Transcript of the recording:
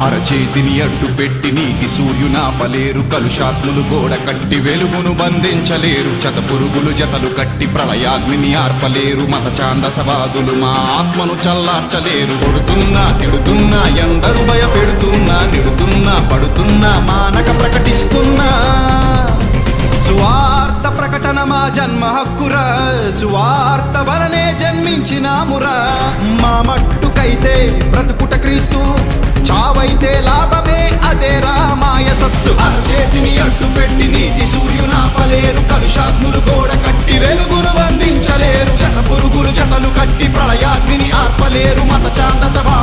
అరచేతిని అడ్డు పెట్టి నీతి సూర్యునాపలేరు. కలుషాత్ములు గోడ కట్టి వెలుగును బంధించలేరు. చత పురుగులు జతలు కట్టి ప్రళయాగ్నిని ఆర్పలేరు. మత చాందసవాదులు మా ఆత్మను చల్లార్చలేరు. కొడుతున్నా తిడుతున్నా ఎందరు భయపెడుతున్నా నిడుతున్నా పడుతున్నా మానక ప్రకటిస్తున్నా. సువార్త ప్రకటన మా జన్మ హక్కురా. సువార్త వలనే జన్మించినామురా. మా మట్టుకైతే బ్రతుకుట క్రీస్తు. సూర్యునాపలేరు గోడ కట్టి వెలుగును బంధించలేరు శత పురుగులు జతలు కట్టి ప్రళయాగ్ని ఆర్పలేరు. మత చాంద సభా